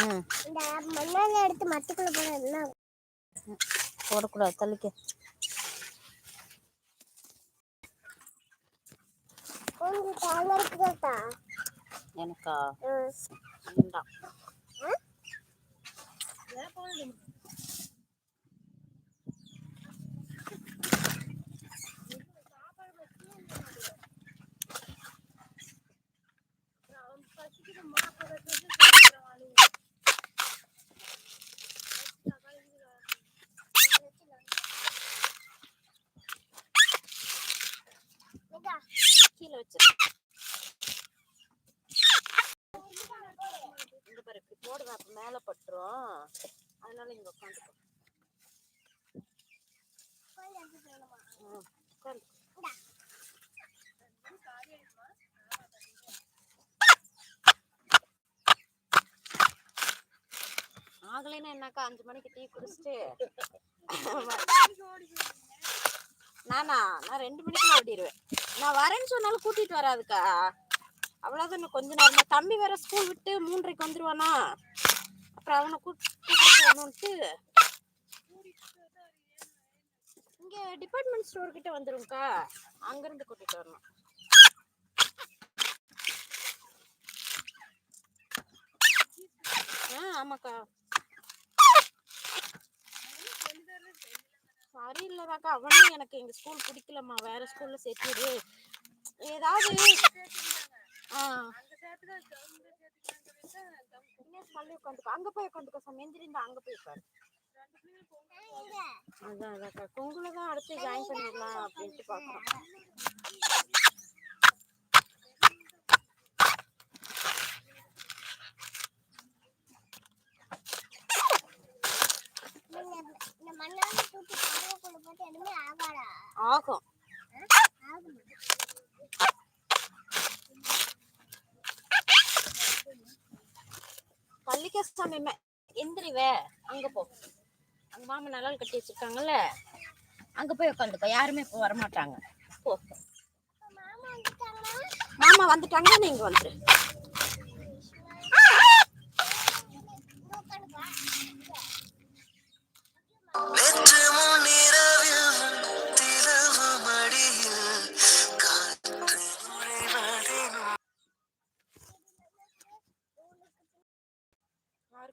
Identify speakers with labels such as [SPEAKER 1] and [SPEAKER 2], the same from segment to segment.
[SPEAKER 1] இந்த மண்ணால எடுத்து மட்டுக்குள்ள போட என்ன?
[SPEAKER 2] போடக்கூடாது தள்ளிக்க. எனக்கா
[SPEAKER 1] ம்.
[SPEAKER 2] வேண்டாம்
[SPEAKER 1] ஆ? இதா.
[SPEAKER 2] கீழே வச்சு பாரு இப்படி போடுவேன் அப்போ மேலே பட்டுரும் அதனால இங்க உட்காந்துக்கோ உட்காந்து
[SPEAKER 1] இந்தா.
[SPEAKER 2] ஆகலைன்னா என்னக்கா அஞ்சு மணிக்கு டீ குடிச்சிட்டு நானா நான் ரெண்டு மணிக்கு ஓடிடுவேன் நான் வரேன்னு சொன்னாலும் கூட்டிட்டு வராதுக்கா. அவ்வளோதான் கொஞ்ச நேரம். தம்பி வேற ஸ்கூல் விட்டு மூன்றரைக்கு வந்துருவானா? அப்புறம் அவனை கூட்டிட்டு வரணும்ட்டு இங்க டிபார்ட்மெண்ட் ஸ்டோர் கிட்ட வந்துரும்க்கா அங்கேருந்து கூட்டிட்டு வரணும். ஆ ஆமாக்கா. சரியில்லதாக்கா. அவனும் எனக்கு எங்க ஸ்கூல் பிடிக்கலம்மா. வேற ஸ்கூல்ல சேர்த்துடு ஏதாவது பள்ளி உட்காந்துக்கோ அங்க போய் உட்காந்துக்கோ சாமி. எந்திரிந்தா அங்க போய் உட்காரு. அதான் அதாக்கா கொங்குல தான் அடுத்து ஜாயின் பண்ணிடலாம் அப்படின்ட்டு பாக்குறோம்
[SPEAKER 1] நீங்க இந்த மண்ணால தூக்கி கடவுக்குள்ள போட்டு எதுவுமே ஆகாதா
[SPEAKER 2] ஆகும்.
[SPEAKER 1] ஆகுமா
[SPEAKER 2] பள்ளிக்க சாமி மே- எந்திரிவே. அங்க போ. அங்க மாமா நிழல் கட்டி வச்சிருக்காங்கல்ல? அங்க போய் உட்காந்துக்கோ யாருமே இப்போ வரமாட்டாங்க. போ.
[SPEAKER 1] மாமா
[SPEAKER 2] வந்துட்டாங்கன்னா நீங்க வந்துரு.
[SPEAKER 3] நேற்று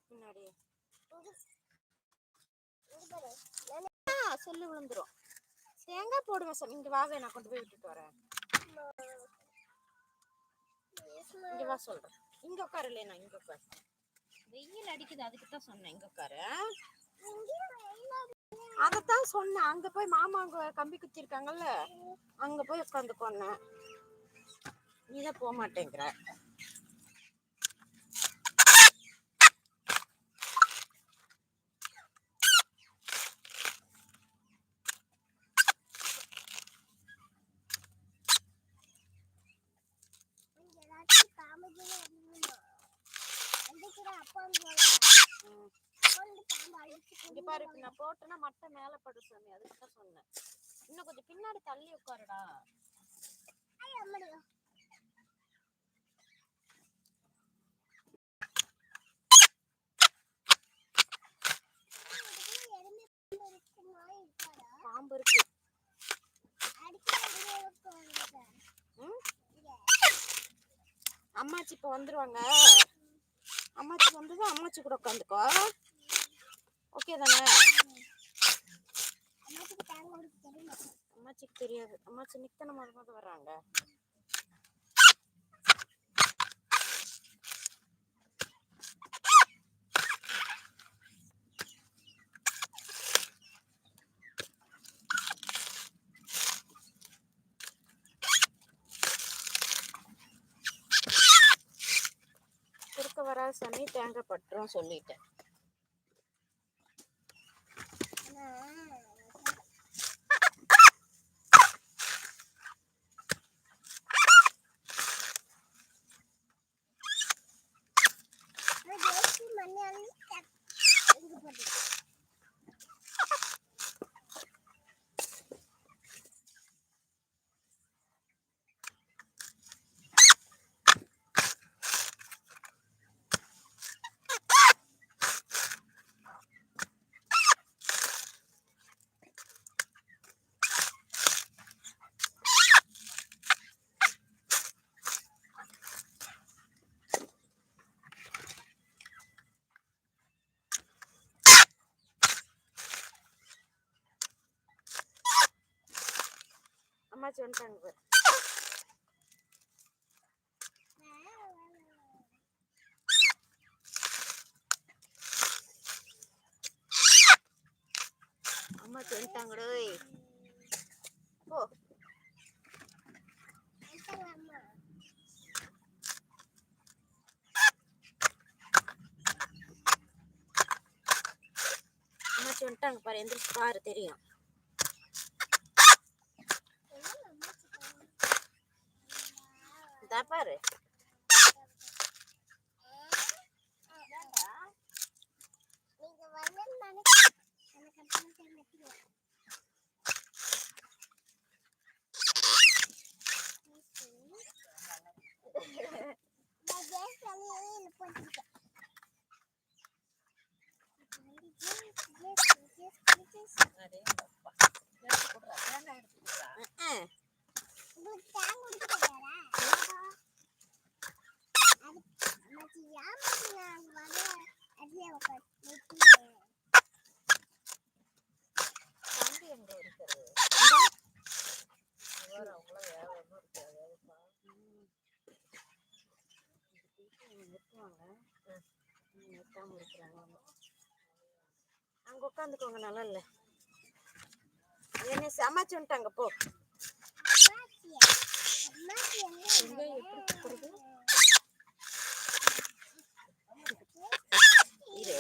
[SPEAKER 2] பின்னாடி. செல்லு விழுந்துரும். தேங்காய் போடுவேன் சார். இங்க வாவே நான் கொண்டு போய் விட்டுட்டு வரேன். இங்க வா சொல்றேன். இங்க உட்காரு இல்லையா இங்க உட்காரு. வெயில் அடிக்குது அதுக்கு தான் சொன்னேன். இங்க உட்காரு. அதத்தான் சொன்னேன். அங்க போய் மாமா அங்க கம்பி குத்தி இருக்காங்கல்ல அங்க போய் உட்காந்துக்கோன்னு. நீதான் போக மாட்டேங்கிற
[SPEAKER 1] இங்க ஏதாச்சும் காமெடியில வரணுமா? வந்துச்சுன்னா அப்பா வந்து போலாம்.
[SPEAKER 2] ம்.
[SPEAKER 1] வந்து பாம்பு
[SPEAKER 2] உட்காரு இப்ப நான் போட்டேன்னா மட்டை மேல படு சாமி அதுக்கு தான் சொன்னேன். இன்னும் கொஞ்சம் பின்னாடி தள்ளி உட்காருடா.
[SPEAKER 1] பாம்பு
[SPEAKER 2] இருக்கு. அம்மாச்சி இப்ப வந்துருவாங்க. அம்மாச்சி வந்ததும் அம்மாச்சி கூட உட்காந்துக்கோ. ஓகே தானே?
[SPEAKER 1] அம்மாச்சிக்கு
[SPEAKER 2] தெரியாது. அம்மாச்சி நிக்கன முத முத வர்றாங்க. குறுக்க வராத சாமி தேங்காய் பட்டுரும் சொல்லிட்டேன். அம்மாச்சி வந்துட்டாங்க பாரு. அம்மாச்சி வந்துட்டாங்கடோய் போ.
[SPEAKER 1] அம்மா
[SPEAKER 2] அம்மாச்சி வந்துட்டாங்க பாரு எந்திரிச்சு பாரு தெரியும். இதா பாரு
[SPEAKER 1] நீங்க வரலன்னு நினைச்சேன் எனக்கு அப்புறம் தெரிஞ்சுக்கல நான் கேஸ் தலையில போட்டுருக்கேன்
[SPEAKER 2] அஹ்.
[SPEAKER 1] உங்களுக்கு தேங்க கொடுத்துட்டாரா அது மச்சி யாமச்சி நான் வர அதிலே உட்காந்து
[SPEAKER 2] தம்பி எங்க இருக்கிறது அங்க உட்காந்துக்கோங்க நல்லா இல்லை. என்ன சமாச்சு வந்துட்டாங்க போ
[SPEAKER 1] அம்மாச்சி அம்மாச்சி எங்க
[SPEAKER 2] எங்க எப்படி கூப்பிடுறது இரு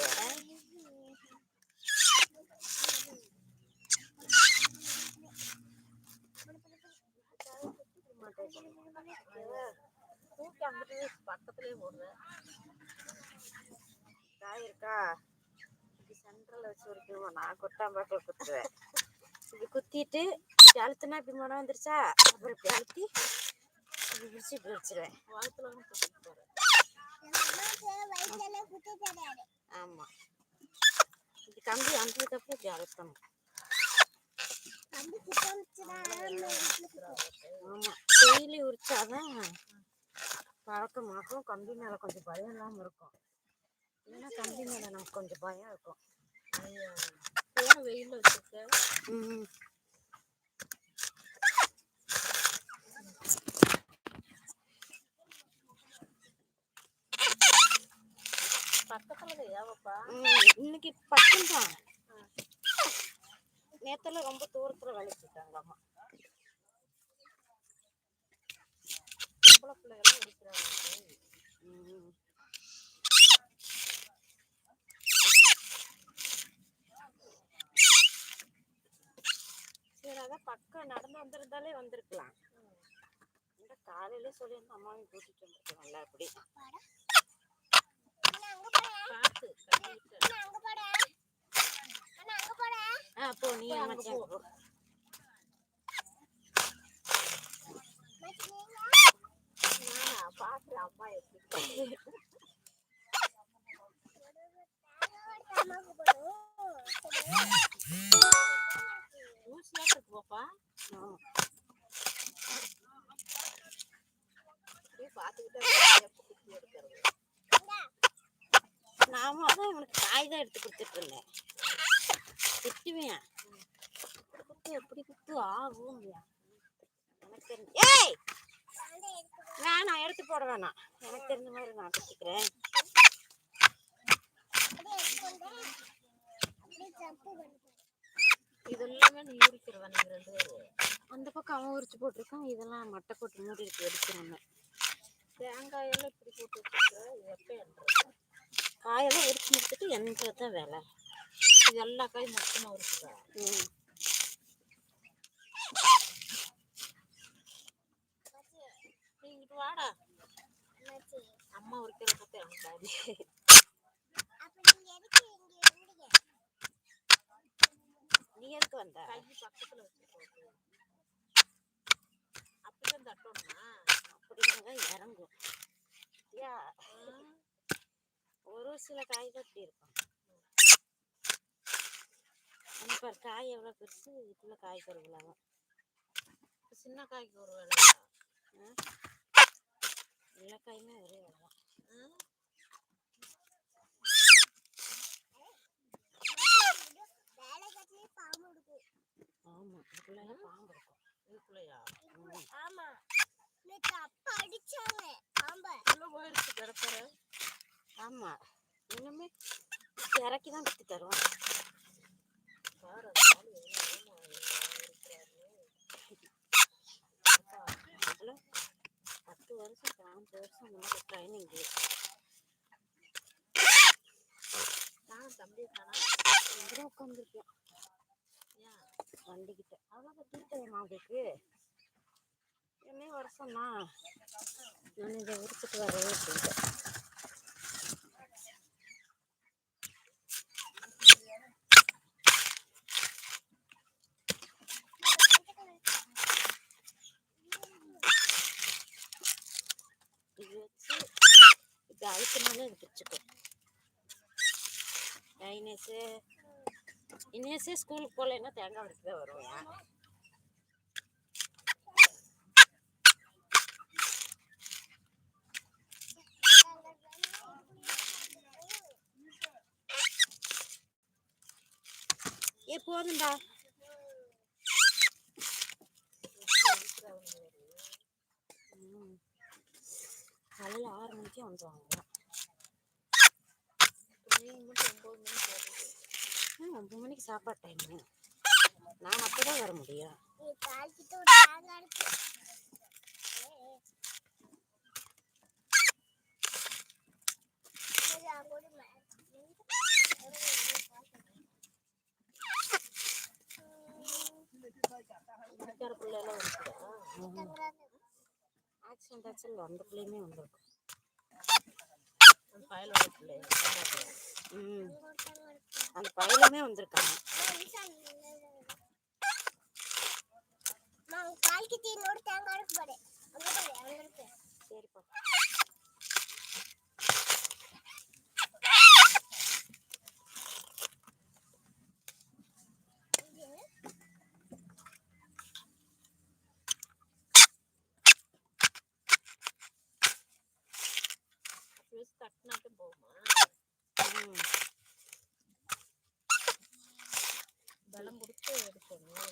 [SPEAKER 2] தூக்கி அங்கிட்டு பக்கத்துலயே போடுவேன் காய் இருக்கா இப்படி சென்டர்ல வச்சு உரிக்கணுமா நான் குத்துவேன் இப்படி குத்திட்டு இப்படி அழுத்தினா இப்படி மனம் வந்துருச்சா? அப்புறம் இப்படி அழுத்தி இப்படி பிடிச்சி இப்படி வச்சிருவேன்.
[SPEAKER 1] ஆமாம்
[SPEAKER 2] ஆமா. இப்படி கம்பி அந்ததுக்கப்புறம் இப்படி அழுத்தணும்.
[SPEAKER 1] தம்பி
[SPEAKER 2] ஆமா. டெய்லி உரிச்சாதான் பழக்கமாகும். கம்பி மேல கொஞ்சம் பயம் இல்லாம இருக்கும். ஏன்னா கம்பி மேல நமக்கு கொஞ்சம் பயம் இருக்கும்.
[SPEAKER 4] ஏன் வெயில்ல வச்சிருக்க
[SPEAKER 2] ம்
[SPEAKER 4] பக்கத்துல ஏவப்பா
[SPEAKER 2] ம், இன்னைக்கு பக்கம் தான் நேத்துல ரொம்ப தூரத்துல வேலைக்கு போயிட்டாங்க அம்மா.
[SPEAKER 4] பிள்ளைகளும் இருக்கிறாங்க.
[SPEAKER 2] சரி அதான் பக்கம் நடந்து வந்திருந்தாலே வந்திருக்கலாம் இந்த காலையில சொல்லியிருந்தா அம்மாவையும் கூட்டிட்டு வந்துருக்கலாம்ல அப்படி
[SPEAKER 1] அண்ணா அங்க போட
[SPEAKER 4] பார்த்து கட்டிட்டு
[SPEAKER 1] அண்ணா அங்க போட
[SPEAKER 4] பாப்பா
[SPEAKER 2] நாம தான் இவனுக்கு காய் தான் எடுத்து கொடுத்துட்டு இருந்தேன் திட்டுவேன் குத்து எப்படி குத்து ஆகும் எனக்கு தெரிஞ்சு ஏய் வேணாம் எடுத்து போட வேணாம் எனக்கு தெரிஞ்ச மாதிரி நான் குத்திக்கிறேன்
[SPEAKER 4] இது எல்லாமே நீ உரிக்கிறவ நீங்க ரெண்டு பேரும்
[SPEAKER 2] அந்த பக்கம் அவன் உரிச்சு போட்டிருக்கான் இதெல்லாம் மட்டை போட்டு மூடி இருக்கு எடுக்கிறோன்னு
[SPEAKER 4] தேங்காய் எல்லாம் இப்படி போட்டு வச்சிருக்க இது எப்ப என்றது?
[SPEAKER 2] காயெல்லாம் உரிச்சு முடிச்சுட்டு எண்ணுறது தான் வேலை.
[SPEAKER 4] இது எல்லா காயும் மொத்தமா உரிச்சுக்கா.
[SPEAKER 2] ம்.
[SPEAKER 4] வாடா. அம்மா உரிக்கிற பத்தி எனக்கு
[SPEAKER 2] நீ எதுக்கு வந்த?
[SPEAKER 4] கை பக்கத்துல வச்சுக்கோ. அப்படிதான் தட்டணுமா
[SPEAKER 2] அப்படின்னா இறங்கும். யா. ஒரு சில காய் தான் இப்படி இருக்கும் பாரு காய் எவ்வளோ பெருசு? இதுக்குள்ள காய் கருவிலாங்க
[SPEAKER 4] இப்ப சின்ன காய்க்கு ஒரு வேலை
[SPEAKER 2] எல்லா காயுமே ஒரே வேலை இதுக்குள்ள பாம்பு இருக்கும்.
[SPEAKER 4] இதுக்குள்ளயா?
[SPEAKER 1] நேத்து அப்பா அடிச்சாங்க பாம்ப.
[SPEAKER 4] உள்ள போயிடுச்சு கிடப்பற
[SPEAKER 2] ஆமா. இன்னுமே இறக்கி தான் வித்து தருவோம்
[SPEAKER 4] பாரு
[SPEAKER 2] பத்து வருஷம் பாஞ்சு வருஷம் மாதிரி ட்ரைனிங்
[SPEAKER 4] நானும் தம்பி தானா
[SPEAKER 2] உட்காந்துருக்கேன் வண்டிக்கிட்ட. அவ்வளோ தீர்த்தமா அவளுக்கு? என்னையும் வர சொன்னா நான் இதை உரிச்சிட்டு வரவே அப்படின்ட்டு இது வச்சு இது அழுத்தினாலும் இது பிடிச்சிக்கும். இனேஸு ஸ்கூலுக்கு போகலைன்னா தேங்காய் உடைக்கு தான் வருவேன். ஏ போதும்டா காலையில் ஆறு மணிக்கே வந்துடுவாங்க
[SPEAKER 4] மட்டும் ஒன்பது மணிக்கு
[SPEAKER 2] ஒம்பது மணிக்கு சாப்பாடு டைமு நான் அப்போ தான் வர முடியும்.
[SPEAKER 1] நீ காய்ச்சிட்டு ஒரு
[SPEAKER 4] பிள்ளைலாம் இருக்குதா
[SPEAKER 2] ஆக்சிடென்ட் ஆக்சிடென்ட் அந்த பிள்ளையுமே வந்திருக்கும்.
[SPEAKER 4] அந்த பயலோட பிள்ளை.
[SPEAKER 2] அந்த பையலுமே வந்திருக்காங்க.
[SPEAKER 1] காய்க்கு தீனோட தேங்காய் இருக்கு பாரு அங்க பாரு அங்க இருக்கு
[SPEAKER 2] சரிப்பா
[SPEAKER 4] வச்சு தட்டினாட்டும் போகுமா
[SPEAKER 2] ம்
[SPEAKER 4] பலம் கொடுத்து எடுக்கணும்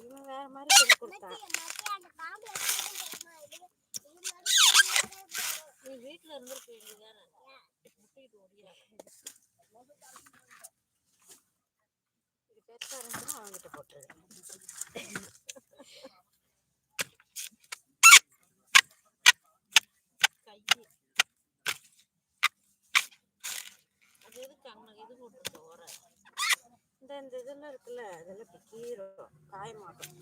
[SPEAKER 2] இவன் வேற மாதிரி சொல்லி.
[SPEAKER 4] நீ வீட்டுல இருந்திருக்க வேண்டியதானே முட்டிட்டு ஓடியா.
[SPEAKER 2] இது பெருசாக இருந்துச்சுன்னா அவங்ககிட்ட போட்டுருவேன்
[SPEAKER 4] கை அது எதுக்கு அங்கே இது போட்டுருக்க உர
[SPEAKER 2] இந்த இந்த இதெல்லாம் இருக்குல்ல இதெல்லாம் இப்படி கீரும் காயமாகும்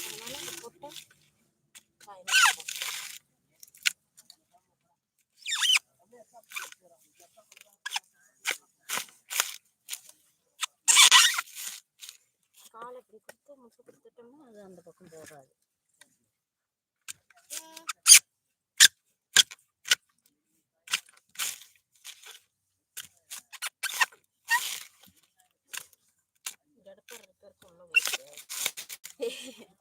[SPEAKER 2] அதனால இதை போட்டால் காயமாகும் காலை இப்படி கொடுத்து முசு கொடுத்துட்டோம்னா அது அந்த பக்கம் போகாது
[SPEAKER 4] கடப்பர் இருக்கிறதுக்கு உள்ள போயிட்டு
[SPEAKER 1] எனக்கு சிரிப்பா வருது
[SPEAKER 2] ம்
[SPEAKER 4] வர முடியுது வாடா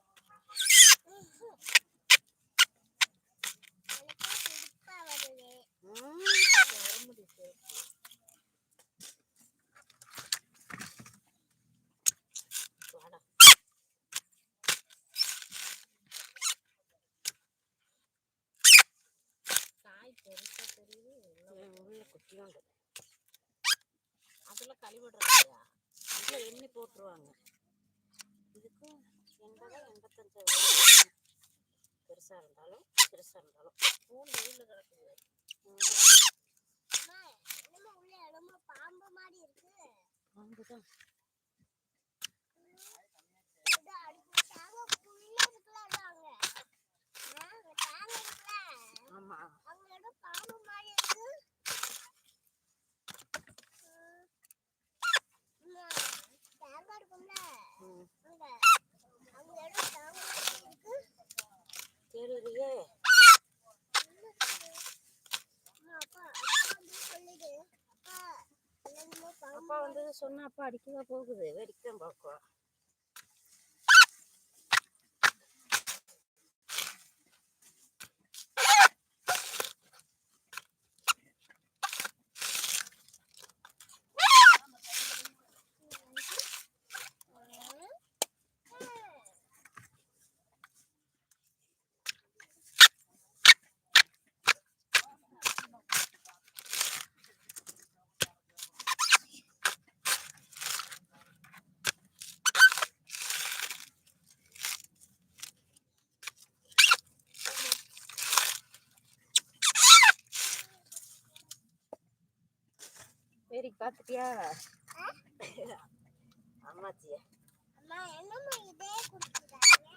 [SPEAKER 4] காய் பெருசா தெரியுது உள்ள
[SPEAKER 2] குட்டியோண்டு
[SPEAKER 4] அதுல கழிவிடுறாங்க.
[SPEAKER 2] இதில் எண்ணி போட்டுருவாங்க. எண்பது எண்பத்தஞ்சு பெருசாக இருந்தாலும் பெருசாக இருந்தாலும்.
[SPEAKER 4] மூணு வெயில கிடக்குது
[SPEAKER 1] பாம்பு மாதிரி இருக்கு.
[SPEAKER 2] பாம்புதான்.
[SPEAKER 1] இது அடுப்பு தேங்காய் புல்லா இருக்குல்ல அது அங்க ஆ, அங்க தேங்காய் இருக்குல்ல
[SPEAKER 2] ஆமாம்
[SPEAKER 1] அங்க ஏதோ பாம்பு மாதிரி இருக்கு ம். அம்மா, தேங்காய் இருக்கும்ல
[SPEAKER 2] ம்
[SPEAKER 1] அங்க அங்க ஏதோ தேங்காய் மாதிரி இருக்கு
[SPEAKER 2] தெரியலையே
[SPEAKER 1] அம்மா, அப்பா அப்பா வந்து சொல்லுது அப்பா என்னமோ பாம்பு
[SPEAKER 2] அப்பா வந்து சொன்னா அப்பா அடிக்கவா போகுது வெடிக்கதான் பார்க்கும் ஏறி பாத்துட்டியா அம்மாச்சிய.
[SPEAKER 1] அம்மா என்னம்மா இதே கொடுக்குறாங்க?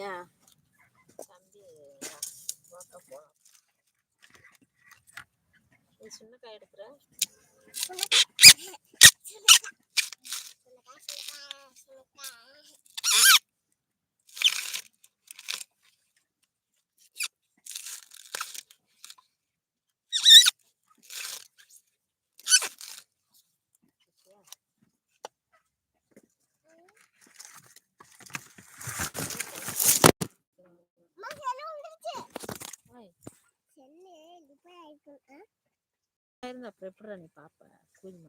[SPEAKER 2] ஏன்
[SPEAKER 4] தம்பி பார்க்க போனோம் நீ சின்ன காய் எடுக்கிற?
[SPEAKER 1] Sumata. Sumata. Sumata. Sumata.
[SPEAKER 4] Sumata. அப்புறம் எப்படி நீ பார்ப்ப கூலி